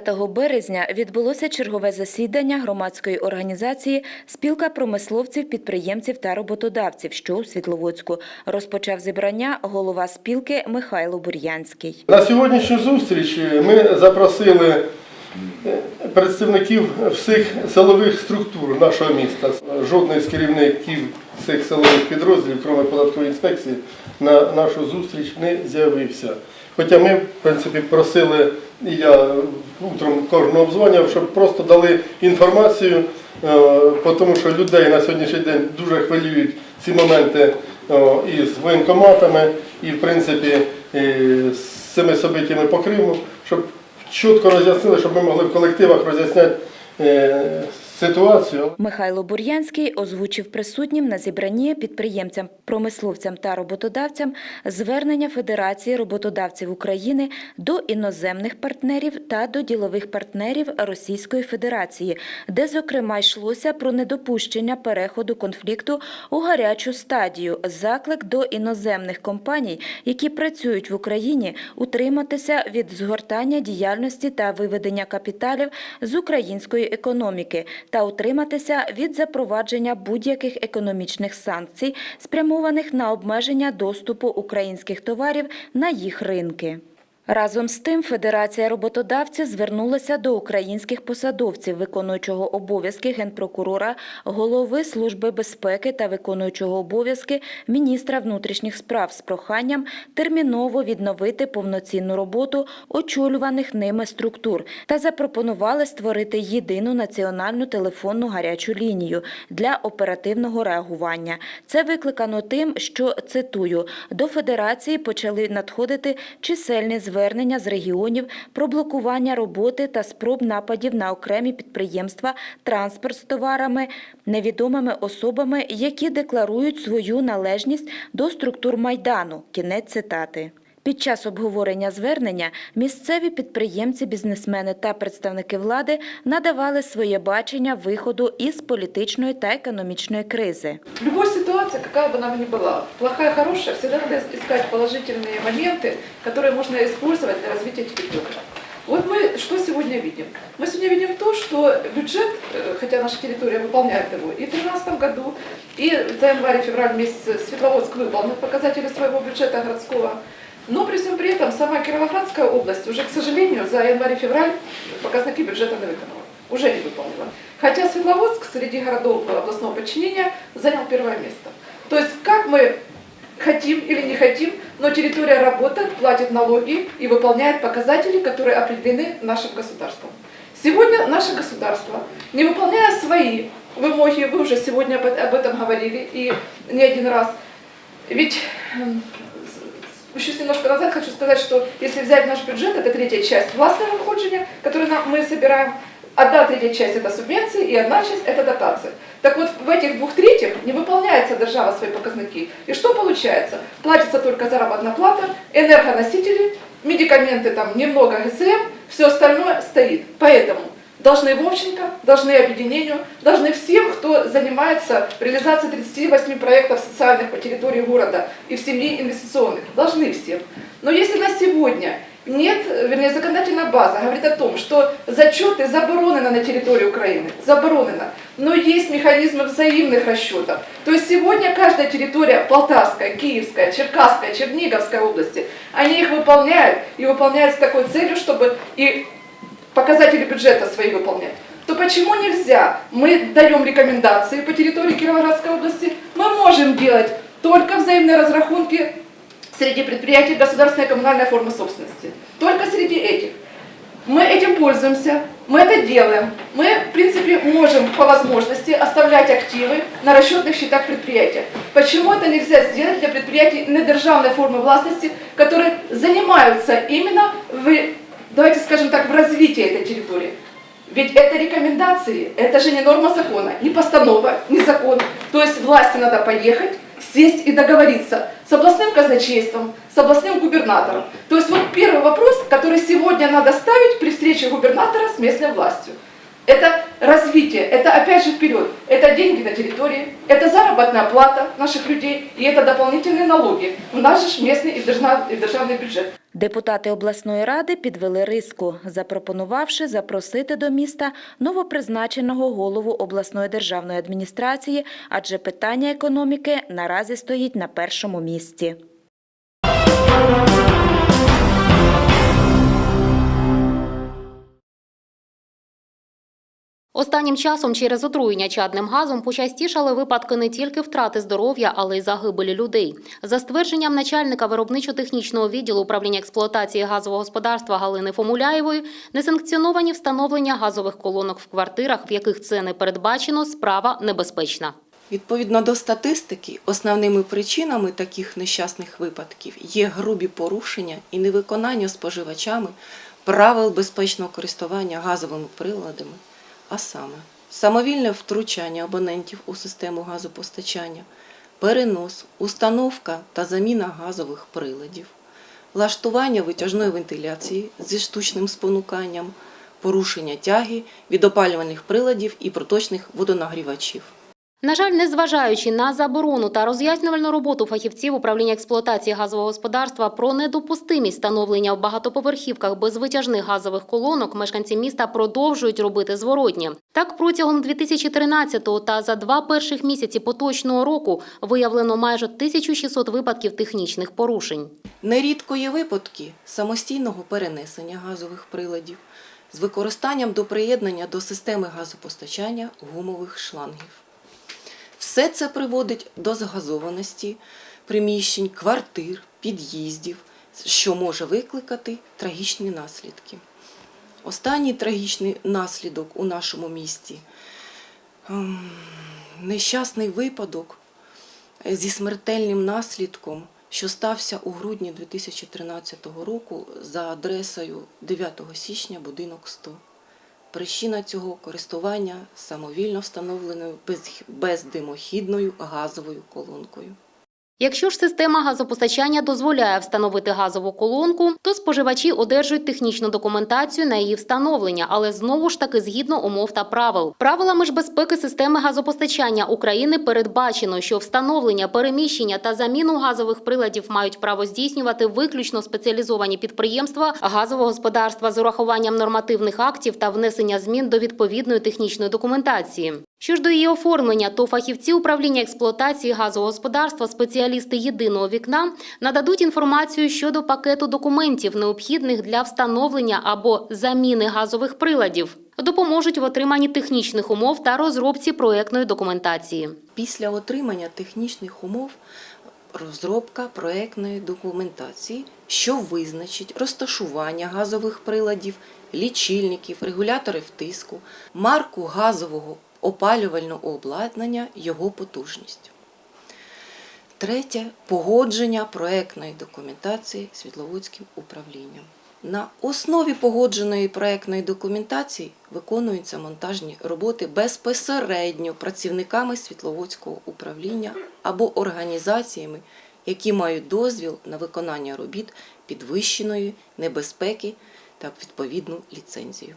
5 березня відбулося чергове засідання громадської організації Спілка промисловців, підприємців та роботодавців, що у Світловодську. Розпочав зібрання голова спілки Михайло Бур'янський. На сьогоднішню зустріч ми запросили е, представників всіх силових структур нашого міста. Жодний з керівників цих силових підрозділів, крім податкової інспекції, на нашу зустріч не з'явився. Хоча ми, в принципі, просили, і я утром кожного обзвонював, щоб просто дали інформацію, е, тому що людей на сьогоднішній день дуже хвилюють ці моменти е, із воєнкоматами і, в принципі, е, з цими событиями по Криму, щоб чітко роз'яснили, щоб ми могли в колективах роз'ясняти ситуацію. Михайло Бур'янський озвучив присутнім на зібранні підприємцям, промисловцям та роботодавцям звернення Федерації роботодавців України до іноземних партнерів та до ділових партнерів Російської Федерації, де, зокрема, йшлося про недопущення переходу конфлікту у гарячу стадію, заклик до іноземних компаній, які працюють в Україні, утриматися від згортання діяльності та виведення капіталів з української економіки та утриматися від запровадження будь-яких економічних санкцій, спрямованих на обмеження доступу українських товарів на їх ринки. Разом з тим, Федерація роботодавців звернулася до українських посадовців, виконуючого обов'язки генпрокурора, голови Служби безпеки та виконуючого обов'язки міністра внутрішніх справ з проханням терміново відновити повноцінну роботу очолюваних ними структур та запропонували створити єдину національну телефонну гарячу лінію для оперативного реагування. Це викликано тим, що цитую до федерації почали надходити чисельні звернення з регіонів про блокування роботи та спроб нападів на окремі підприємства, транспорт з товарами, невідомими особами, які декларують свою належність до структур майдану. Кінець цитати. Під час обговорення звернення місцеві підприємці, бізнесмени та представники влади надавали своє бачення виходу із політичної та економічної кризи. В любой ситуации, какая бы она ни была, плохая, хорошая, всегда надо искать положительные моменты, которые можно использовать для развития территории. Вот мы что сегодня видим? Мы сегодня видим то, что бюджет, э, хотя наша территория выполняет его, и в 2013 году, и за январь-февраль месяц Светловодск выполнил показатели своего бюджета городского, но при всем при этом сама Кировоградская область уже, к сожалению, за январь-февраль показники бюджета не выполнила, уже не выполнила. Хотя Светловодск среди городов областного подчинения занял первое место. То есть как мы хотим или не хотим, но территория работает, платит налоги и выполняет показатели, которые определены нашим государством. Сегодня наше государство, не выполняя свои вымоги, вы уже сегодня об этом говорили и не один раз, ведь еще немножко назад хочу сказать, что если взять наш бюджет, это третья часть властного выходжения, которую нам- мы собираем, одна третья часть это субвенции и одна часть это дотации. Так вот, в этих двух третьих не выполняется держава свои показники. И что получается? Платится только заработная плата, энергоносители, медикаменты, там немного ГСМ, все остальное стоит. Поэтому должны Вовченко, должны объединению, должны всем, кто занимается реализацией 38 проектов социальных по территории города и в семье инвестиционных, должны всем. Но если на сегодня нет, вернее, законодательная база говорит о том, что зачеты заборонены на территории Украины, заборонено, но есть механизмы взаимных расчетов. То есть сегодня каждая территория Полтавская, Киевская, Черкасская, Черниговская области, они их выполняют и выполняют с такой целью, чтобы и показатели бюджета свои выполнять, то почему нельзя? Мы даем рекомендации по территории Кировоградской области, мы можем делать только взаимные разрахунки среди предприятий государственной коммунальной формы собственности. Только среди этих. Мы этим пользуемся, мы это делаем. Мы, в принципе, можем по возможности оставлять активы на расчетных счетах предприятия. Почему это нельзя сделать для предприятий недержавной формы властности, которые занимаются именно в, давайте скажем так, в развитии этой территории? Ведь это рекомендации, это же не норма закона, не постанова, не закон. То есть власти надо поехать, сесть и договориться с областным казначейством, с областным губернатором. То есть вот первый вопрос, который сегодня надо ставить при встрече губернатора с местной властью. это развитие, это опять же вперед, это деньги на территории, это заработная плата наших людей и это дополнительные налоги. У нас же местный и державный бюджет. Депутати обласної ради підвели риску, запропонувавши запросити до міста новопризначеного голову обласної державної адміністрації, адже питання економіки наразі стоїть на першому місці. Останнім часом через отруєння чадним газом почастішали випадки не тільки втрати здоров'я, але й загибелі людей. За ствердженням начальника виробничо-технічного відділу управління експлуатації газового господарства Галини Фомуляєвої, несанкціоновані встановлення газових колонок в квартирах, в яких це не передбачено, справа небезпечна. Відповідно до статистики, основними причинами таких нещасних випадків є грубі порушення і невиконання споживачами правил безпечного користування газовими приладами, а саме самовільне втручання абонентів у систему газопостачання, перенос, установка та заміна газових приладів, влаштування витяжної вентиляції зі штучним спонуканням, порушення тяги від опалювальних приладів і проточних водонагрівачів. На жаль, незважаючи на заборону та роз'яснювальну роботу фахівців управління експлуатації газового господарства про недопустимість встановлення в багатоповерхівках безвитяжних газових колонок, мешканці міста продовжують робити зворотнє. Так, протягом 2013-го та за два перших місяці поточного року виявлено майже 1600 випадків технічних порушень. Нерідко є випадки самостійного перенесення газових приладів з використанням до приєднання до системи газопостачання гумових шлангів. Все це приводить до згазованості приміщень, квартир, під'їздів, що може викликати трагічні наслідки. Останній трагічний наслідок у нашому місті ем, нещасний випадок зі смертельним наслідком, що стався у грудні 2013 року за адресою 9 січня, будинок 100. Причина цього користування самовільно встановленою бездимохідною газовою колонкою. Якщо ж система газопостачання дозволяє встановити газову колонку, то споживачі одержують технічну документацію на її встановлення, але знову ж таки згідно умов та правил. Правилами ж безпеки системи газопостачання України передбачено, що встановлення, переміщення та заміну газових приладів мають право здійснювати виключно спеціалізовані підприємства газового господарства з урахуванням нормативних актів та внесення змін до відповідної технічної документації. Що ж до її оформлення, то фахівці управління експлуатації газового господарства, спеціалісти єдиного вікна нададуть інформацію щодо пакету документів, необхідних для встановлення або заміни газових приладів. Допоможуть в отриманні технічних умов та розробці проектної документації. Після отримання технічних умов розробка проектної документації, що визначить розташування газових приладів, лічильників, регуляторів тиску, марку газового опалювального обладнання, його потужність. Третє погодження проектної документації Світловодським управлінням. На основі погодженої проектної документації виконуються монтажні роботи безпосередньо працівниками Світловодського управління або організаціями, які мають дозвіл на виконання робіт підвищеної небезпеки та відповідну ліцензію.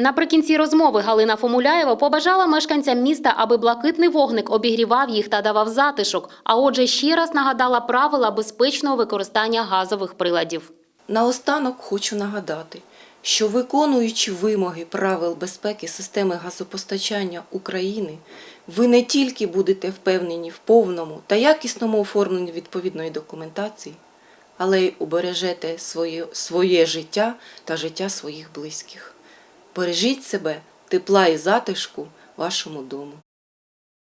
Наприкінці розмови Галина Фомуляєва побажала мешканцям міста, аби блакитний вогник обігрівав їх та давав затишок. А отже, ще раз нагадала правила безпечного використання газових приладів. Наостанок хочу нагадати, що виконуючи вимоги правил безпеки системи газопостачання України, ви не тільки будете впевнені в повному та якісному оформленні відповідної документації, але й убережете своє, своє життя та життя своїх близьких. Бережіть себе, тепла і затишку вашому дому.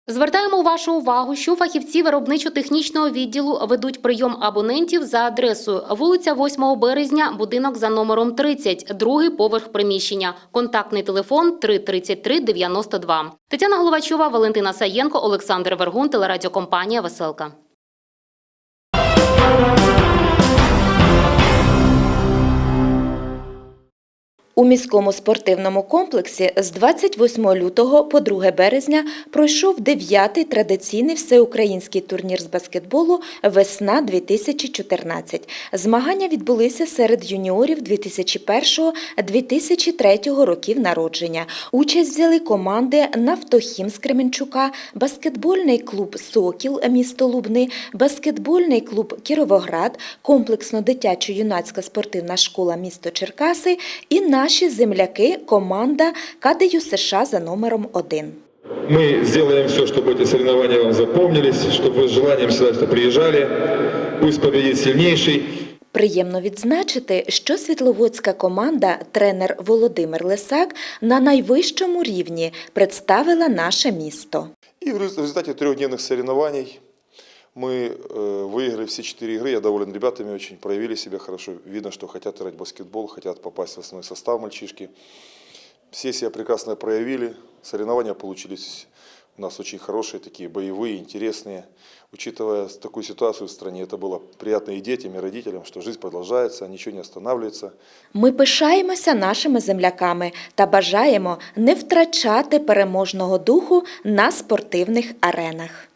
Звертаємо вашу увагу, що фахівці виробничо-технічного відділу ведуть прийом абонентів за адресою вулиця 8 березня, будинок за номером 30, другий поверх приміщення. Контактний телефон 333 92. Тетяна Головачова, Валентина Саєнко, Олександр Вергун, телерадіокомпанія Веселка. У міському спортивному комплексі з 28 лютого по 2 березня пройшов 9-й традиційний всеукраїнський турнір з баскетболу «Весна-2014». Змагання відбулися серед юніорів 2001-2003 років народження. Участь взяли команди «Нафтохім» з Кременчука, баскетбольний клуб «Сокіл» місто Лубни, баскетбольний клуб «Кіровоград», комплексно-дитячо-юнацька спортивна школа місто Черкаси і наші земляки команда КДЮ США за номером 1. Мы сделаем все, чтобы эти соревнования вам запомнились, чтобы вы с желанием всегда сюда приезжали. Пусть победит сильнейший. Приємно відзначити, що світловодська команда, тренер Володимир Лисак, на найвищому рівні представила наше місто. И в рез- в результате трехдневных соревнований мы э, выиграли все четыре игры. Я доволен ребятами, очень проявили себя хорошо. Видно, что хотят играть в баскетбол, хотят попасть в основной состав мальчишки. Все себя прекрасно проявили. Соревнования получились у нас очень хорошие, такие боевые, интересные. Учитывая такую ситуацию в стране, это было приятно и детям, и родителям, что жизнь продолжается, ничего не останавливается. Ми пишаємося нашими земляками та бажаємо не втрачати переможного духу на спортивних аренах.